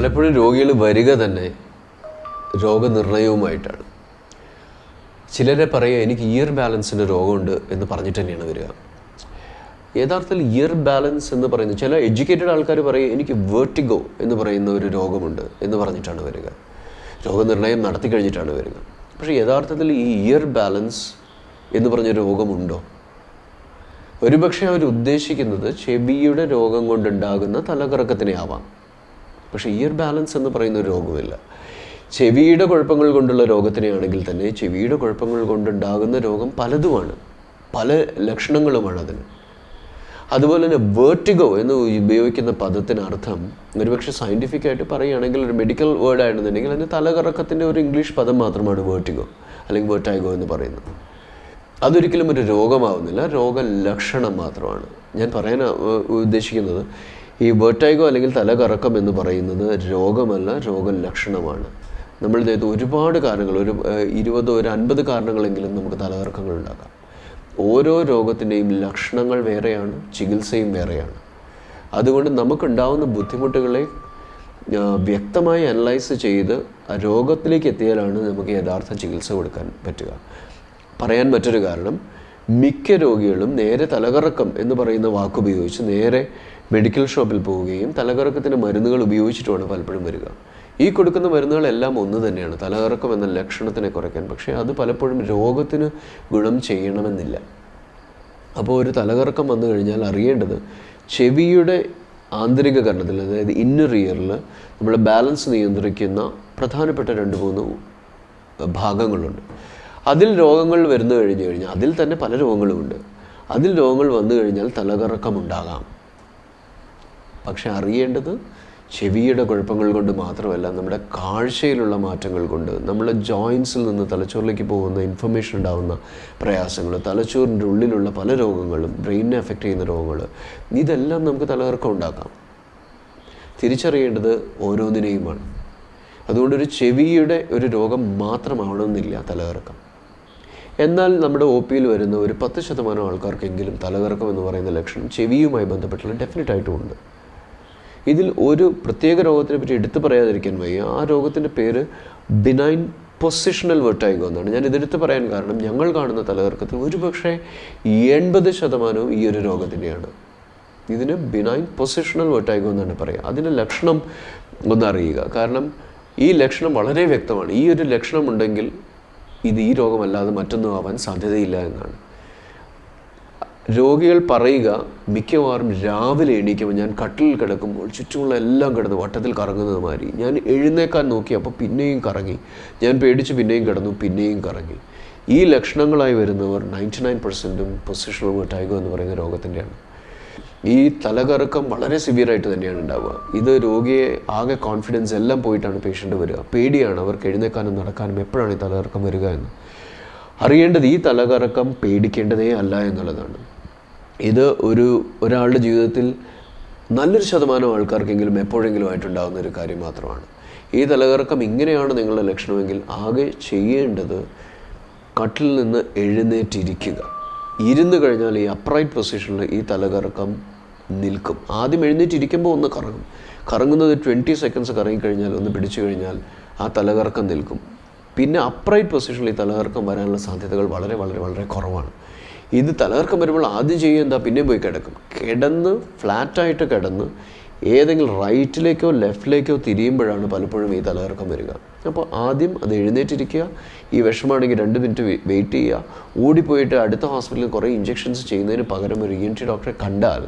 പലപ്പോഴും രോഗികൾ വരിക തന്നെ രോഗനിർണയവുമായിട്ടാണ്. ചിലരെ പറയുക എനിക്ക് ഇയർ ബാലൻസിന്റെ രോഗമുണ്ട് എന്ന് പറഞ്ഞിട്ട് തന്നെയാണ് വരിക. യഥാർത്ഥത്തിൽ ഇയർ ബാലൻസ് എന്ന് പറയുന്നത് ചില എഡ്യൂക്കേറ്റഡ് ആൾക്കാർ പറയും എനിക്ക് വേർട്ടിഗോ എന്ന് പറയുന്ന ഒരു രോഗമുണ്ട് എന്ന് പറഞ്ഞിട്ടാണ് വരിക. രോഗനിർണയം നടത്തി കഴിഞ്ഞിട്ടാണ് വരിക. പക്ഷേ യഥാർത്ഥത്തിൽ ഈ ഇയർ ബാലൻസ് എന്ന് പറഞ്ഞ രോഗമുണ്ടോ? ഒരുപക്ഷെ അവർ ഉദ്ദേശിക്കുന്നത് ചെവിയുടെ രോഗം കൊണ്ടുണ്ടാകുന്ന തലകറക്കത്തിനെ ആവാം പക്ഷേ ഇയർ ബാലൻസ് എന്ന് പറയുന്ന ഒരു രോഗമില്ല ചെവിയുടെ കുഴപ്പങ്ങൾ കൊണ്ടുള്ള രോഗത്തിനെയാണെങ്കിൽ തന്നെ ചെവിയുടെ കുഴപ്പങ്ങൾ കൊണ്ടുണ്ടാകുന്ന രോഗം പലതുമാണ്. പല ലക്ഷണങ്ങളുമാണ് അതിന്. അതുപോലെ തന്നെ വേർട്ടിഗോ എന്ന് ഉപയോഗിക്കുന്ന പദത്തിന് അർത്ഥം ഒരുപക്ഷെ സയന്റിഫിക് ആയിട്ട് പറയുകയാണെങ്കിൽ ഒരു മെഡിക്കൽ വേർഡ് ആണെന്നുണ്ടെങ്കിൽ അതിന് തലകറക്കത്തിന്റെ ഒരു ഇംഗ്ലീഷ് പദം മാത്രമാണ് വേർട്ടിഗോ അല്ലെങ്കിൽ വേർട്ടൈഗോ എന്ന് പറയുന്നത്. അതൊരിക്കലും ഒരു രോഗമാവുന്നില്ല. രോഗലക്ഷണം മാത്രമാണ്. ഞാൻ പറയാൻ ഉദ്ദേശിക്കുന്നത് ഈ വേർട്ടൈഗോ അല്ലെങ്കിൽ തലകറക്കം എന്ന് പറയുന്നത് രോഗമല്ല രോഗലക്ഷണമാണ്. നമ്മൾ ഇതായത് ഒരുപാട് കാരണങ്ങൾ ഒരു ഇരുപതോ ഒരു അൻപത് കാരണങ്ങളെങ്കിലും നമുക്ക് തലകറക്കങ്ങൾ ഉണ്ടാക്കാം. ഓരോ രോഗത്തിന്റെയും ലക്ഷണങ്ങൾ വേറെയാണ് ചികിത്സയും വേറെയാണ്. അതുകൊണ്ട് നമുക്കുണ്ടാവുന്ന ബുദ്ധിമുട്ടുകളെ വ്യക്തമായി അനലൈസ് ചെയ്ത് ആ രോഗത്തിലേക്ക് എത്തിയാലാണ് നമുക്ക് യഥാർത്ഥ ചികിത്സ കൊടുക്കാൻ പറ്റുക. പറയാൻ മറ്റൊരു കാരണം മിക്ക രോഗികളും നേരെ തലകറക്കം എന്ന് പറയുന്ന വാക്കുപയോഗിച്ച് നേരെ മെഡിക്കൽ ഷോപ്പിൽ പോവുകയും തലകറക്കത്തിന് മരുന്നുകൾ ഉപയോഗിച്ചിട്ടുമാണ് പലപ്പോഴും വരിക. ഈ കൊടുക്കുന്ന മരുന്നുകളെല്ലാം ഒന്ന് തന്നെയാണ്. തലകറക്കം എന്ന ലക്ഷണത്തിനെ കുറയ്ക്കാൻ. പക്ഷേ അത് പലപ്പോഴും രോഗത്തിന് ഗുണം ചെയ്യണമെന്നില്ല. അപ്പോൾ ഒരു തലകറക്കം വന്നു കഴിഞ്ഞാൽ അറിയേണ്ടത് ചെവിയുടെ ആന്തരിക കരണത്തിൽ അതായത് ഇന്നർ ഇയറിൽ നമ്മൾ ബാലൻസ് നിയന്ത്രിക്കുന്ന പ്രധാനപ്പെട്ട രണ്ട് മൂന്ന് ഭാഗങ്ങളുണ്ട്. അതിൽ രോഗങ്ങൾ വരുന്നു കഴിഞ്ഞു കഴിഞ്ഞാൽ അതിൽ തന്നെ പല രോഗങ്ങളുമുണ്ട്. അതിൽ രോഗങ്ങൾ വന്നു കഴിഞ്ഞാൽ തലകറക്കം ഉണ്ടാകാം. പക്ഷെ അറിയേണ്ടത് ചെവിയുടെ കുഴപ്പങ്ങൾ കൊണ്ട് മാത്രമല്ല നമ്മുടെ കാഴ്ചയിലുള്ള മാറ്റങ്ങൾ കൊണ്ട് നമ്മുടെ ജോയിൻസിൽ നിന്ന് തലച്ചോറിലേക്ക് പോകുന്ന ഇൻഫർമേഷൻ ഉണ്ടാകുന്ന പ്രയാസങ്ങൾ തലച്ചോറിന്റെ ഉള്ളിലുള്ള പല രോഗങ്ങളും ബ്രെയിനിനെ എഫക്റ്റ് ചെയ്യുന്ന രോഗങ്ങൾ ഇതെല്ലാം നമുക്ക് തലകർക്കം ഉണ്ടാക്കാം. തിരിച്ചറിയേണ്ടത് ഓരോന്നിനെയുമാണ്. അതുകൊണ്ട് ഒരു ചെവിയുടെ ഒരു രോഗം മാത്രമാവണമെന്നില്ല തലകറക്കം. എന്നാൽ നമ്മുടെ ഒ പിയിൽ വരുന്ന ഒരു പത്ത് ശതമാനം ആൾക്കാർക്കെങ്കിലും തലകറക്കം എന്ന് പറയുന്ന ലക്ഷണം ചെവിയുമായി ബന്ധപ്പെട്ടുള്ള ഡെഫിനറ്റായിട്ടും ഉണ്ട് ഇതിൽ ഒരു പ്രത്യേക രോഗത്തിനെ പറ്റി എടുത്തു പറയാതിരിക്കാൻ വയ്യ. ആ രോഗത്തിന്റെ പേര് ബിനൈൻ പൊസിഷണൽ വെർട്ടൈഗോ എന്നാണ്. ഞാൻ ഇതെടുത്ത് പറയാൻ കാരണം ഞങ്ങൾ കാണുന്ന തലകറക്കത്തിൽ ഒരുപക്ഷെ എൺപത് ശതമാനവും ഈ ഒരു രോഗത്തിന്റെയാണ്. ഇതിന് ബിനൈൻ പൊസിഷണൽ വെർട്ടൈഗോ എന്നാണ് പറയുക. അതിന്റെ ലക്ഷണം ഒന്ന് അറിയുക. കാരണം ഈ ലക്ഷണം വളരെ വ്യക്തമാണ്. ഈ ഒരു ലക്ഷണം ഉണ്ടെങ്കിൽ ഇത് ഈ രോഗമല്ലാതെ മറ്റൊന്നും ആവാൻ സാധ്യതയില്ല എന്നാണ്. രോഗികൾ പറയുക മിക്കവാറും രാവിലെ എണീക്കുമ്പോൾ ഞാൻ കട്ടിലിൽ കിടക്കുമ്പോൾ ചുറ്റുമുള്ള എല്ലാം കിടന്ന് വട്ടത്തിൽ കറങ്ങുന്നത് മാതിരി. ഞാൻ എഴുന്നേക്കാൻ നോക്കി അപ്പോൾ പിന്നെയും കറങ്ങി. ഞാൻ പേടിച്ച് പിന്നെയും കിടന്നു പിന്നെയും കറങ്ങി. ഈ ലക്ഷണങ്ങളായി വരുന്നവർ നയന്റി നയൻ പെർസെന്റും പൊസിഷണൽ വെർട്ടൈഗോ എന്ന് പറയുന്ന രോഗത്തിന്റെയാണ്. ഈ തലകറക്കം വളരെ സിവിയറായിട്ട് തന്നെയാണ് ഉണ്ടാവുക. ഇത് രോഗിയെ ആകെ കോൺഫിഡൻസ് എല്ലാം പോയിട്ടാണ് പേഷ്യന്റ് വരിക. പേടിയാണ് അവർക്ക് എഴുന്നേക്കാനും നടക്കാനും എപ്പോഴാണ് ഈ തലകറക്കം വരിക എന്ന്. അറിയേണ്ടത് ഈ തലകറക്കം പേടിക്കേണ്ടതേ അല്ല എന്നുള്ളതാണ്. ഇത് ഒരു ഒരാളുടെ ജീവിതത്തിൽ നല്ലൊരു ശതമാനം ആൾക്കാർക്കെങ്കിലും എപ്പോഴെങ്കിലും ആയിട്ടുണ്ടാകുന്ന ഒരു കാര്യം മാത്രമാണ്. ഈ തലകറക്കം ഇങ്ങനെയാണ് നിങ്ങളുടെ ലക്ഷണമെങ്കിൽ ആകെ ചെയ്യേണ്ടത് കട്ടിൽ നിന്ന് എഴുന്നേറ്റിരിക്കുക. ഇരുന്ന് കഴിഞ്ഞാൽ ഈ അപ്രൈറ്റ് പൊസിഷനിൽ ഈ തലകറക്കം നിൽക്കും. ആദ്യം എഴുന്നേറ്റിരിക്കുമ്പോൾ ഒന്ന് കറങ്ങും. കറങ്ങുന്നത് ട്വന്റി സെക്കൻഡ്സ് കറങ്ങിക്കഴിഞ്ഞാൽ ഒന്ന് പിടിച്ചു കഴിഞ്ഞാൽ ആ തലകറക്കം നിൽക്കും. പിന്നെ അപ്രൈറ്റ് പൊസിഷനിൽ ഈ തലകറക്കം വരാനുള്ള സാധ്യതകൾ വളരെ വളരെ വളരെ കുറവാണ്. ഇത് തലകർക്കം വരുമ്പോൾ ആദ്യം ചെയ്യുക എന്താ? പിന്നെയും പോയി കിടക്കും. കിടന്ന് ഫ്ലാറ്റായിട്ട് കിടന്ന് ഏതെങ്കിലും റൈറ്റിലേക്കോ ലെഫ്റ്റിലേക്കോ തിരിയുമ്പോഴാണ് പലപ്പോഴും ഈ തലകറക്കം വരിക. അപ്പോൾ ആദ്യം അത് എഴുന്നേറ്റിരിക്കുക. ഈ വിഷമാണെങ്കിൽ രണ്ട് മിനിറ്റ് വെയിറ്റ് ചെയ്യുക. ഓടിപ്പോയിട്ട് അടുത്ത ഹോസ്പിറ്റലിൽ കുറേ ഇഞ്ചെക്ഷൻസ് ചെയ്യുന്നതിന് പകരം ഒരു ഇ എൻ ടി ഡോക്ടറെ കണ്ടാൽ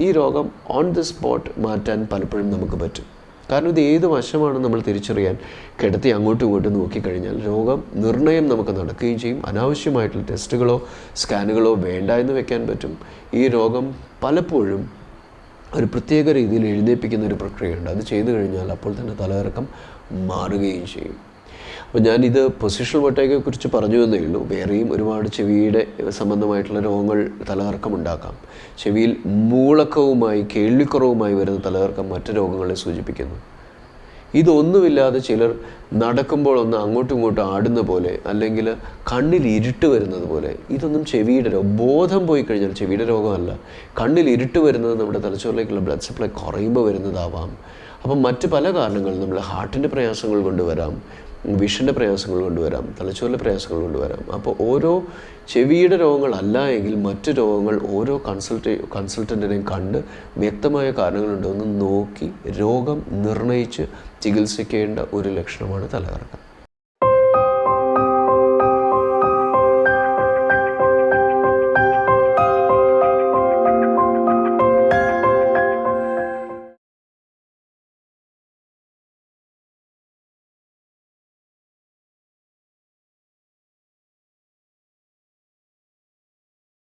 ഈ രോഗം ഓൺ ദി സ്പോട്ട് മാറ്റാൻ പലപ്പോഴും നമുക്ക് പറ്റും. കാരണം ഇത് ഏത് വശമാണ് നമ്മൾ തിരിച്ചറിയാൻ കിടത്തി അങ്ങോട്ടും ഇങ്ങോട്ടും നോക്കിക്കഴിഞ്ഞാൽ രോഗം നിർണയം നമുക്ക് നടക്കുകയും ചെയ്യും. അനാവശ്യമായിട്ടുള്ള ടെസ്റ്റുകളോ സ്കാനുകളോ വേണ്ട എന്ന് വെക്കാൻ പറ്റും. ഈ രോഗം പലപ്പോഴും ഒരു പ്രത്യേക രീതിയിൽ എഴുന്നേൽപ്പിക്കുന്ന ഒരു പ്രക്രിയയുണ്ട്. അത് ചെയ്തു കഴിഞ്ഞാൽ അപ്പോൾ തന്നെ തലകറക്കം മാറുകയും ചെയ്യും. അപ്പോൾ ഞാനിത് പൊസിഷണൽ വട്ടയെ കുറിച്ച് പറഞ്ഞു എന്നേ ഉള്ളൂ. വേറെയും ഒരുപാട് ചെവിയുടെ സംബന്ധമായിട്ടുള്ള രോഗങ്ങൾ തലകറക്കം ഉണ്ടാക്കാം. ചെവിയിൽ മൂളക്കവുമായി കേൾവിക്കുറവുമായി വരുന്ന തലകറക്കം മറ്റു രോഗങ്ങളെ സൂചിപ്പിക്കുന്നു. ഇതൊന്നുമില്ലാതെ ചിലർ നടക്കുമ്പോൾ ഒന്ന് അങ്ങോട്ടും ഇങ്ങോട്ടും ആടുന്ന പോലെ അല്ലെങ്കിൽ കണ്ണിൽ ഇരുട്ട് വരുന്നത് പോലെ ഇതൊന്നും ചെവിയുടെ രോഗം ബോധം പോയി കഴിഞ്ഞാൽ ചെവിയുടെ രോഗമല്ല. കണ്ണിൽ ഇരുട്ട് വരുന്നത് നമ്മുടെ തലച്ചോറിലേക്കുള്ള ബ്ലഡ് സപ്ലൈ കുറയുമ്പോൾ വരുന്നതാവാം. അപ്പം മറ്റ് പല കാരണങ്ങളും നമ്മൾ ഹാർട്ടിന്റെ പ്രയാസങ്ങൾ കൊണ്ടുവരാം വിഷന്റെ പ്രയാസങ്ങൾ കൊണ്ടുവരാം തലച്ചോറിലെ പ്രയാസങ്ങൾ കൊണ്ടുവരാം. അപ്പോൾ ഓരോ ചെവിയുടെ രോഗങ്ങളല്ല എങ്കിൽ മറ്റ് രോഗങ്ങൾ ഓരോ കൺസൾട്ടേ കൺസൾട്ടന്റിനെയും കണ്ട് വ്യക്തമായ കാരണങ്ങളുണ്ടോ. എന്ന് നോക്കി രോഗം നിർണയിച്ച് ചികിത്സിക്കേണ്ട ഒരു ലക്ഷണമാണ് തലകറക്കം.